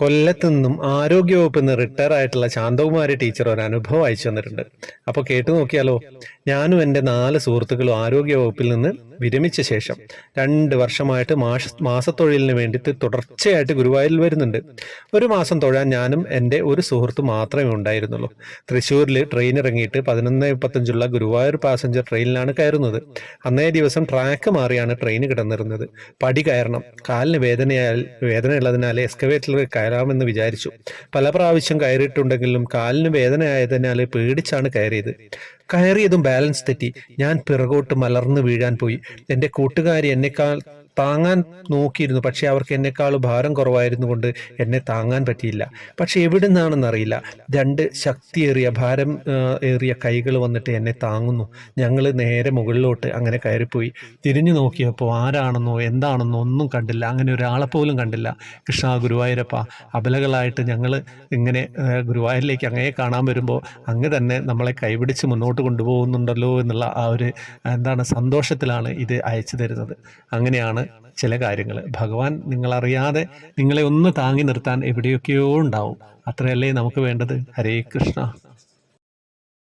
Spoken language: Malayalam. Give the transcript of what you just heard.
കൊല്ലത്തു നിന്നും ആരോഗ്യവകുപ്പിൽ നിന്ന് റിട്ടയർ ആയിട്ടുള്ള ശാന്തകുമാരി ടീച്ചർ ഒരു അനുഭവം അയച്ചു തന്നിട്ടുണ്ട്. അപ്പോൾ കേട്ടു നോക്കിയാലോ? ഞാനും എന്റെ നാല് സുഹൃത്തുക്കളും ആരോഗ്യവകുപ്പിൽ നിന്ന് വിരമിച്ച ശേഷം രണ്ട് വർഷമായിട്ട് മാസ മാസത്തൊഴിലിന് വേണ്ടിയിട്ട് തുടർച്ചയായിട്ട് ഗുരുവായൂരിൽ വരുന്നുണ്ട്. ഒരു മാസം തൊഴാൻ ഞാനും എന്റെ ഒരു സുഹൃത്ത് മാത്രമേ ഉണ്ടായിരുന്നുള്ളൂ. തൃശ്ശൂരിൽ ട്രെയിൻ ഇറങ്ങിയിട്ട് പതിനൊന്ന് മുപ്പത്തഞ്ചുള്ള ഗുരുവായൂർ പാസഞ്ചർ ട്രെയിനിലാണ് കയറുന്നത്. അന്നേ ദിവസം ട്രാക്ക് മാറിയാണ് ട്രെയിൻ കിടന്നിരുന്നത്. പടി കയറണം. കാലിന് വേദനയാൽ വേദനയുള്ളതിനാൽ എക്സ്കവേറ്ററിൽ കയറാമെന്ന് വിചാരിച്ചു. പല പ്രാവശ്യം കയറിയിട്ടുണ്ടെങ്കിലും കാലിന് വേദനയായതിനാൽ പേടിച്ചാണ് കയറിയത്. കയറിയതും ബാലൻസ് തെറ്റി. ഞാൻ പിറകോട്ട് മലർന്നു വീഴാൻ പോയി. എന്റെ കൂട്ടുകാരി എന്നെക്കാൾ താങ്ങാൻ നോക്കിയിരുന്നു. പക്ഷേ അവർക്ക് എന്നെക്കാൾ ഭാരം കുറവായിരുന്നു കൊണ്ട് എന്നെ താങ്ങാൻ പറ്റിയില്ല. പക്ഷെ എവിടെ നിന്നാണെന്നറിയില്ല രണ്ട് ശക്തിയേറിയ ഭാരം ഏറിയ കൈകൾ വന്നിട്ട് എന്നെ താങ്ങുന്നു. ഞങ്ങൾ നേരെ മുകളിലോട്ട് അങ്ങനെ കയറിപ്പോയി. തിരിഞ്ഞു നോക്കിയപ്പോൾ ആരാണെന്നോ എന്താണെന്നോ ഒന്നും കണ്ടില്ല. അങ്ങനെ ഒരാളെ പോലും കണ്ടില്ല. കൃഷ്ണ ഗുരുവായൂരപ്പ അബലകളായിട്ട് ഞങ്ങൾ ഇങ്ങനെ ഗുരുവായൂരിലേക്ക് അങ്ങേ കാണാൻ വരുമ്പോൾ അങ്ങ് തന്നെ നമ്മളെ കൈപിടിച്ച് മുന്നോട്ട് കൊണ്ടുപോകുന്നുണ്ടല്ലോ എന്നുള്ള ആ ഒരു എന്താണ് സന്തോഷത്തിലാണ് ഇത് അയച്ചു തരുന്നത്. അങ്ങനെയാണ് ചില കാര്യങ്ങൾ. ഭഗവാൻ നിങ്ങളറിയാതെ നിങ്ങളെ ഒന്ന് താങ്ങി നിർത്താൻ എവിടെയൊക്കെയോ ഉണ്ടാവും. അത്രയല്ലേ നമുക്ക് വേണ്ടത്? ഹരേ കൃഷ്ണ.